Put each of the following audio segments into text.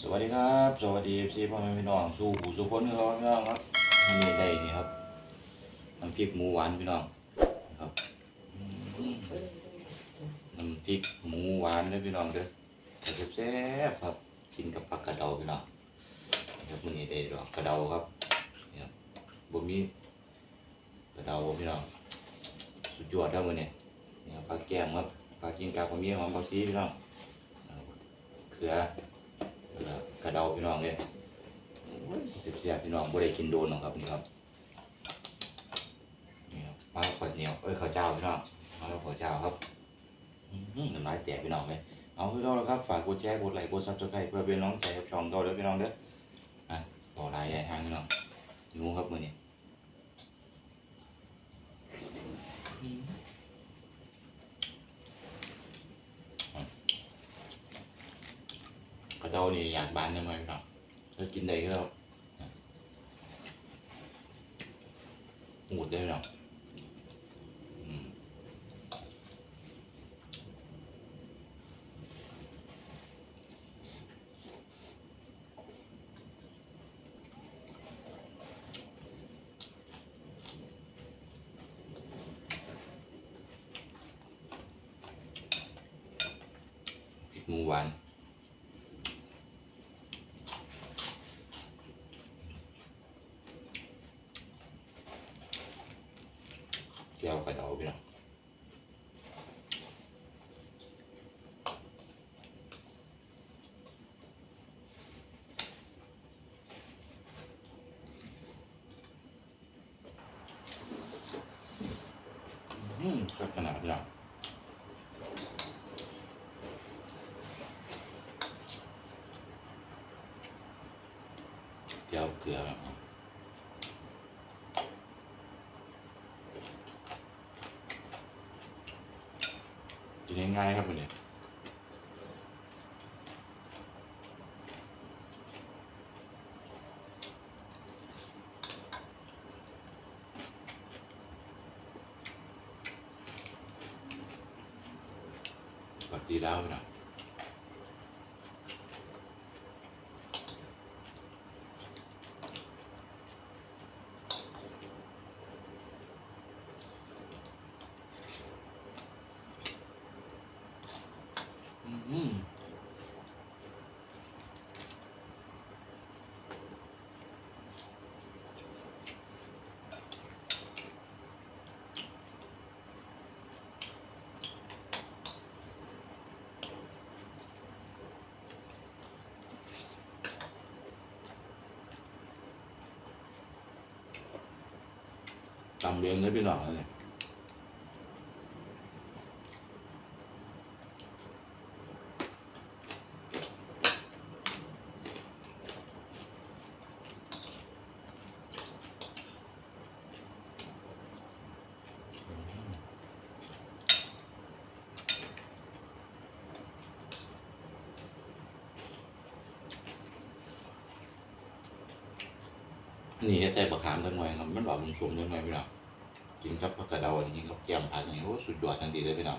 สวัสดีครับ สวัสดีพี่พ่อแม่พี่น้องสู้ผู้สุคนครับพี่น้องครับนี่ได้นี่ครับน้ำพริกหมูหวานพี่น้องครับน้ำพริกหมูหวานเด้อพี่น้องเด้อแซ่บครับกินกับผักกระเดาพี่น้องครับมื้อนี้ได้ดอกกระเดาครับนี่ครับบ่มีกระเดาพี่น้องสุดยอดครับมื้อนี้นี่ครับปลาแก้มครับปลากินกากบ่มีหอมผักชีพี่น้องเอาเกลือ กระเดาพี่น้องเลยสิบเสียบๆพี่น้องบ่ได้กินโดนหรอกครับนี่ครับนี่ครับปลาขวดเหนียวเอ้ยข้าวเจ้าพี่น้องมาแล้วข้าวเจ้าครับน้ำลายแตกพี่น้องเลยเอาพี่น้องแล้วครับฝากกดแชร์กดไลค์กดซับสไครต์เพื่อเป็นน้องใจกับช่องเราด้อพี่น้องเด้ออะต่อลายใหญ่ทางพี่น้องหนูครับมือนี้ กระเดานี่อยากบานได้ ไหมพี่น้องถ้ากินได้ก็หูดได้พี่น้องอืมพริกหมูหวานแก้วกระเดาพี่น้องอืมก็ขนาดพี่น้องเจียวเกลือนะครับ กินง่ายๆครับวันนี้ปกติแล้วนะ อืม ตำเรียงเลยพี่น้องเลยนี่แต่บะขามทั้งหน่วยครับมันออกเป็นชุ่มทั้งหน่วยพี่น้อง กินครับผักกระเดาอันนี้กับแกมผักนี่โอ้สุดยอดทันทีเลยพี่น้อง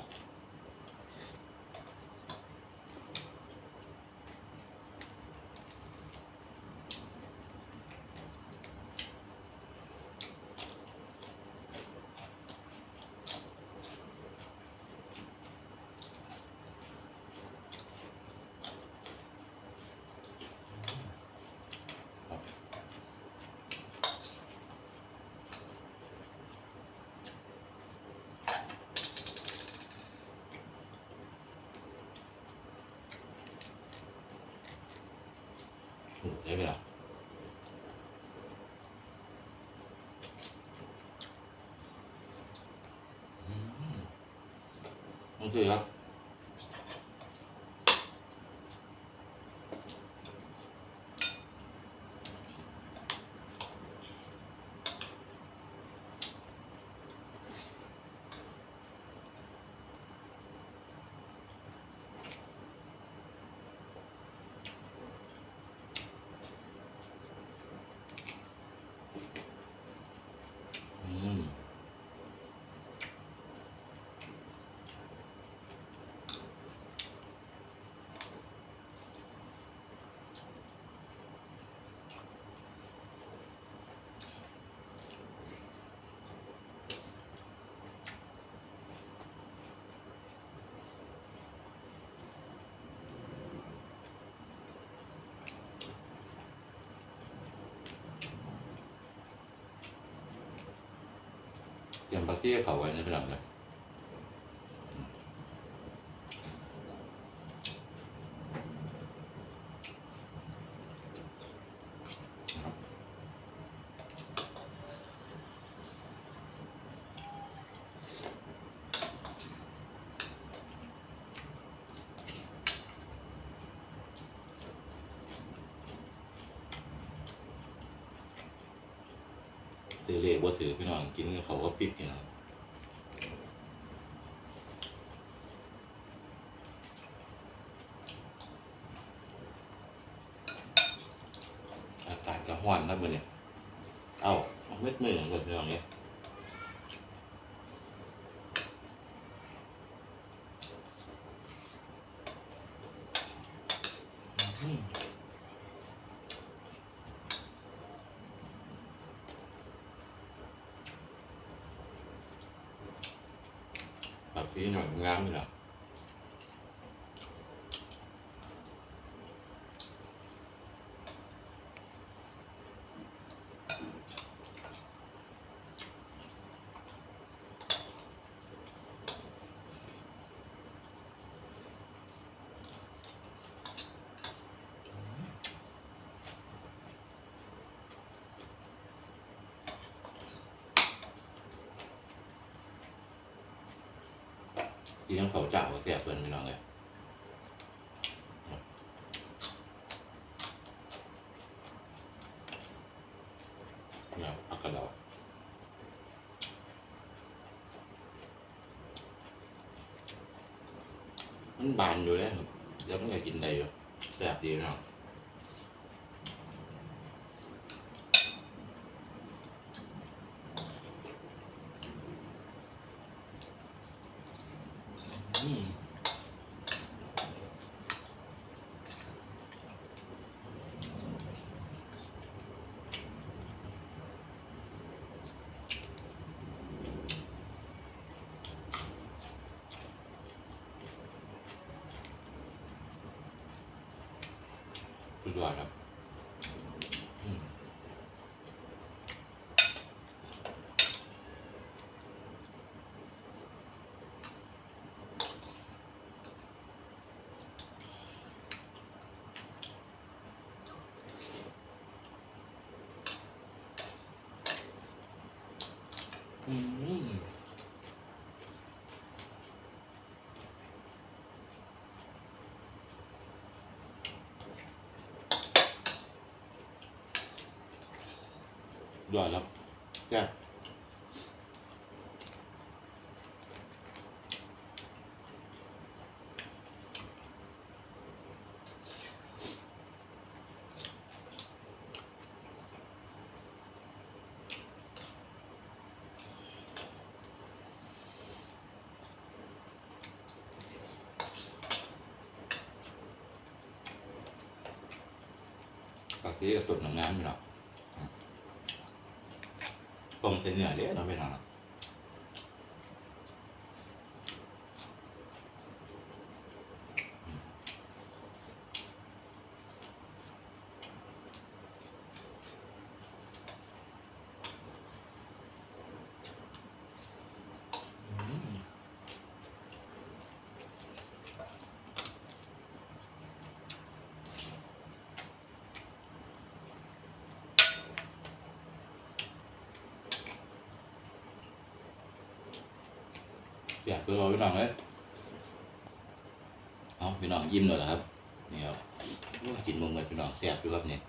โอ้ได้พี่น้องอืมโอเคครับอืม ยมปักกี้เขาไว้ในพี่น้องเลยซื้ อเลขว่าถือพี่น้องกินเขาก็ปิดพี่น้องอากาศก็ร้อนนะเมื่อนี้เอ้าเอาเม็ดมือของพี่น้องเนี่ยอื้อ หือแบบที่หน่อยงามเลยนะ ที่ต้องเขาเจ้าเสียเพิ่นพี่น้องเลยเนี่ยอักกระดอกมันบานอยู่เลยครับเดี๋ยวมันก็กินได้อยู่แสบดีพี่น้องอืมสุด ยอดครับอืม อืมยอดครับแซ่บปักที่กระตุน องต้มเส้นเนื้อเราพี่น้องอยากเพื่อเอาพี่น้องเลยเอาพี่น้องยิ้มเลยเหรอครับนี่ครับโอ้ยกินมุมกันพี่น้องแซ่บอยู่ครับเนี่ย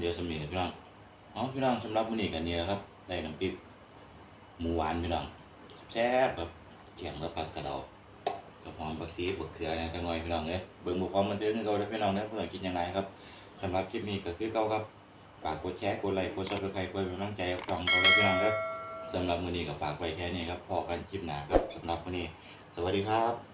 เดี๋ยวสำเนียพี่น้องเอาพี่น้องสำหรับวันนี้กันนี้นะครับได้น้ำพริกหมูหวานพี่น้องแซ่บครับเขียงแล้วผัดกระดากับหอมผักชีบกเขือเนี่ยจังหน่อยพี่น้องเลยเบิ่งบุกความมันเตือนให้เราได้พี่น้องได้เพื่อนกินยังไงครับสำหรับคลิปนี้ก็คือเก่าครับฝากกดแชร์กดไลค์กดซับสไครต์เพื่อเป็นกำลังใจกับช่องเราได้พี่น้องเด้อ สำหรับมื้อนี้ก็ฝากไว้แค่นี้ครับพอกันคลิปหน้าครับสำหรับมื้อนี้ สวัสดีครับ